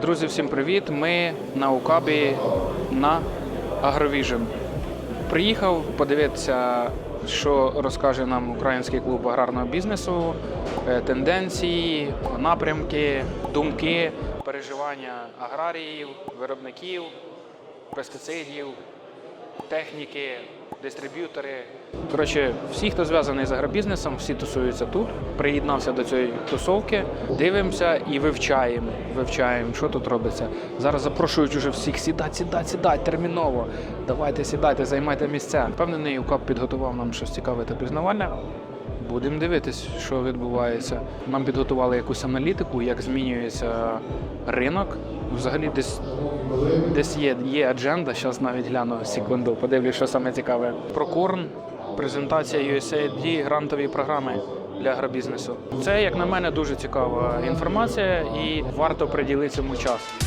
Друзі, всім привіт! Ми на УКАБі на Агровіжен. Приїхав подивитися, що розкаже нам український клуб аграрного бізнесу, е, тенденції, напрямки, думки, переживання аграріїв, виробників, пестицидів, техніки, дистриб'ютори. Коротше, всі, хто зв'язаний з агробізнесом, всі тусуються тут. Приєднався до цієї тусовки, дивимося і вивчаємо. Вивчаємо, що тут робиться. Зараз запрошують уже всіх сідати, сідати, сідати терміново. Давайте сідайте, займайте місця. Впевнений, УКАП підготував нам щось цікаве та пізнавальне. Будемо дивитись, що відбувається. Нам підготували якусь аналітику, як змінюється ринок. Взагалі десь Десь є, є адженда, зараз навіть гляну секунду, подивлюсь, що саме цікаве. Про Корн, презентація USAID, грантові програми для агробізнесу. Це, як на мене, дуже цікава інформація і варто приділити цьому час.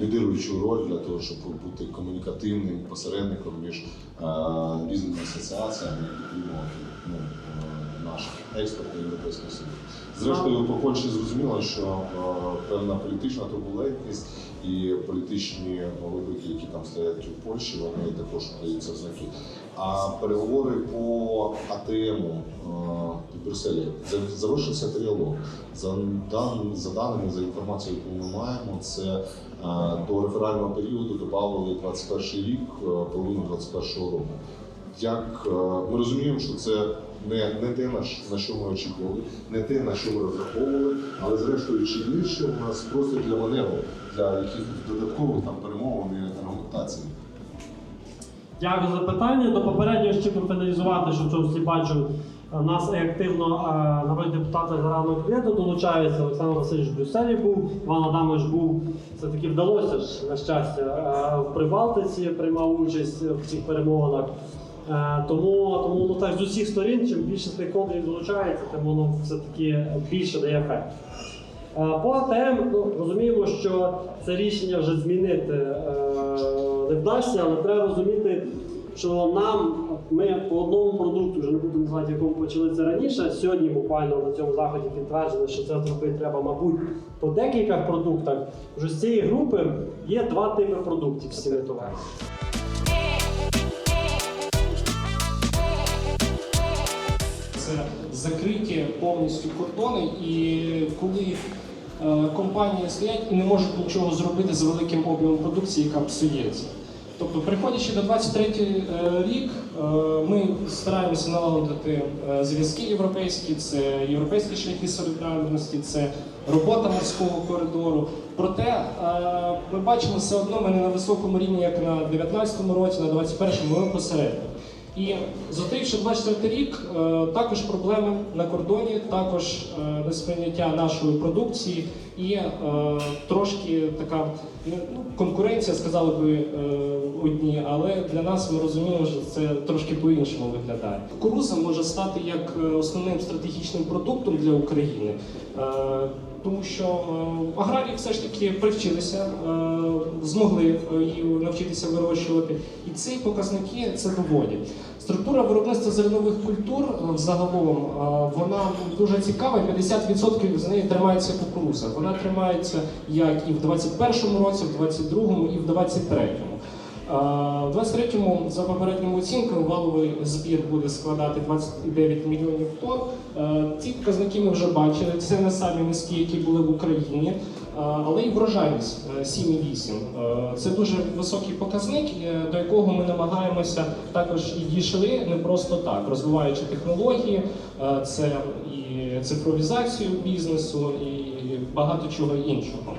Лідируючу роль для того, щоб бути комунікативним посередником між е, різними асоціаціями і підтримувати ну, е, наших експортів Європейського Союзу. Зрештою, по Польщі зрозуміло, що е, певна політична турбулентність і політичні виклики, які там стоять у Польщі, вони також даються знаки. А переговори по АТМу е, в Брюсселі завершився тріалог. За, дан, за даними, за інформацією, яку ми маємо, це е, до реферального періоду додали 21 рік, е, половину 21 року. Як ми розуміємо, що це не, не те, на, що ми очікували, не те, на що ми розраховували, але зрештою, чи є у нас простір для маневру, для якихось додаткових там перемовин. Дякую за питання. До попереднього ще фіналізувати, що в цьому всі бачу. У нас активно е, народні депутати з ранок квіту долучаються. Олександр Васильович в Брюсселі був, Іван Адамович був. Це таки вдалося ж, на щастя, е, в Прибалтиці приймав участь в цих перемовинах. Е, Тому, тому ну, так, з усіх сторін, чим більше стейкхолдерів долучається, тим воно все-таки більше дає ефект. Е, По АТМ ну, розуміємо, що це рішення вже змінити е, не вдасться, але треба розуміти, що нам ми по одному продукту, вже не буду називати, якому почали це раніше. Сьогодні буквально на цьому заході підтверджено, що це зробити треба, мабуть, по декілька продуктах. Вже з цієї групи є два типи продуктів з цими. Це закриті повністю кордони, і коли е, компанії стоять і не можуть нічого зробити з великим об'ємом продукції, яка псується. Тобто, приходячи до 23-й рік, е, ми стараємося налагодити е, зв'язки європейські, це європейські шляхи солідарності, це робота морського коридору. Проте е, ми бачимо все одно ми не на високому рівні, як на 19-му році, на 21-му, ми посередині. І зустрівши 23 рік, е, також проблеми на кордоні, також е, несприйняття нашої продукції і е, трошки така ну, конкуренція, сказали би одні, але для нас ми розуміємо, що це трошки по-іншому виглядає. Кукуруза може стати як основним стратегічним продуктом для України. Тому що аграрії все ж таки привчилися, змогли е, її навчитися вирощувати, і ці показники це доводять. Структура виробництва зернових культур е, взагалом е, вона дуже цікава. 50% з неї тримається кукуруза. Вона тримається як і в 21-му році, в 22-му і в 23-му. Е, В 23-му, за попередніми оцінками, валовий збір буде складати 29 мільйонів тонн. Е, Ці показники ми вже бачили. Це не самі низькі, які були в Україні, е, але й врожайність е, 7,8. Е, Це дуже високий показник, е, до якого ми намагаємося також і дійшли не просто так, розвиваючи технології, е, це і цифровізацію бізнесу, і багато чого іншого.